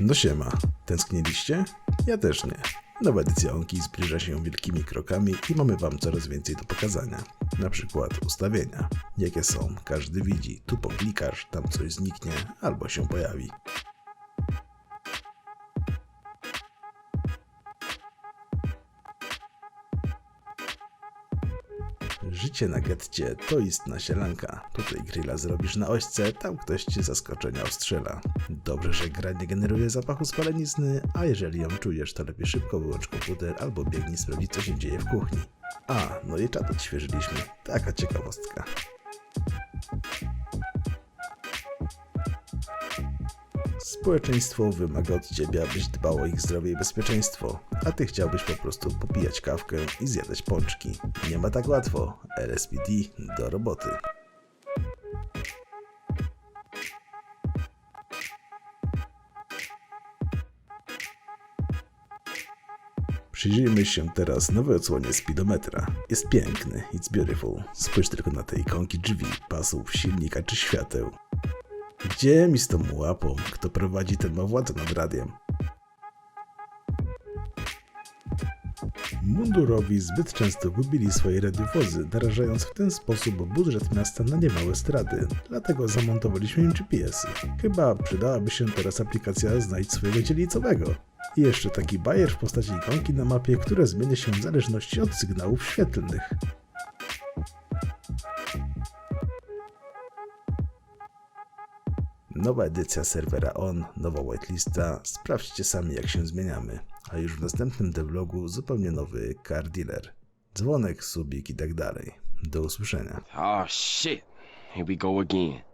No siema, tęskniliście? Ja też nie. Nowa edycja Onki zbliża się wielkimi krokami i mamy wam coraz więcej do pokazania. Na przykład ustawienia. Jakie są, każdy widzi. Tu poklikasz, tam coś zniknie albo się pojawi. Życie na getcie to istna sielanka. Tutaj grilla zrobisz na ośce, tam ktoś cię zaskoczenia ostrzela. Dobrze, że gra nie generuje zapachu spalenizny, a jeżeli ją czujesz, to lepiej szybko wyłącz komputer albo biegnij sprawdzić, co się dzieje w kuchni. A, no i czat odświeżyliśmy. Taka ciekawostka. Społeczeństwo wymaga od ciebie, abyś dbał o ich zdrowie i bezpieczeństwo, a ty chciałbyś po prostu popijać kawkę i zjadać pączki. Nie ma tak łatwo. LSPD do roboty. Przyjrzyjmy się teraz nowej odsłonie speedometra. Jest piękny, it's beautiful. Spójrz tylko na te ikonki drzwi, pasów, silnika czy świateł. Gdzie mi z tą łapą? Kto prowadzi, ten ma władzę nad radiem. Mundurowi zbyt często gubili swoje radiowozy, narażając w ten sposób budżet miasta na niemałe straty. Dlatego zamontowaliśmy im GPS-y. Chyba przydałaby się teraz aplikacja Znajdź swojego dzielicowego. I jeszcze taki bajer w postaci ikonki na mapie, która zmienia się w zależności od sygnałów świetlnych. Nowa edycja serwera ON, nowa whitelista. Sprawdźcie sami jak się zmieniamy. A już w następnym devlogu zupełnie nowy car dealer. Dzwonek, subik i tak dalej. Do usłyszenia. Oh shit. Here we go again.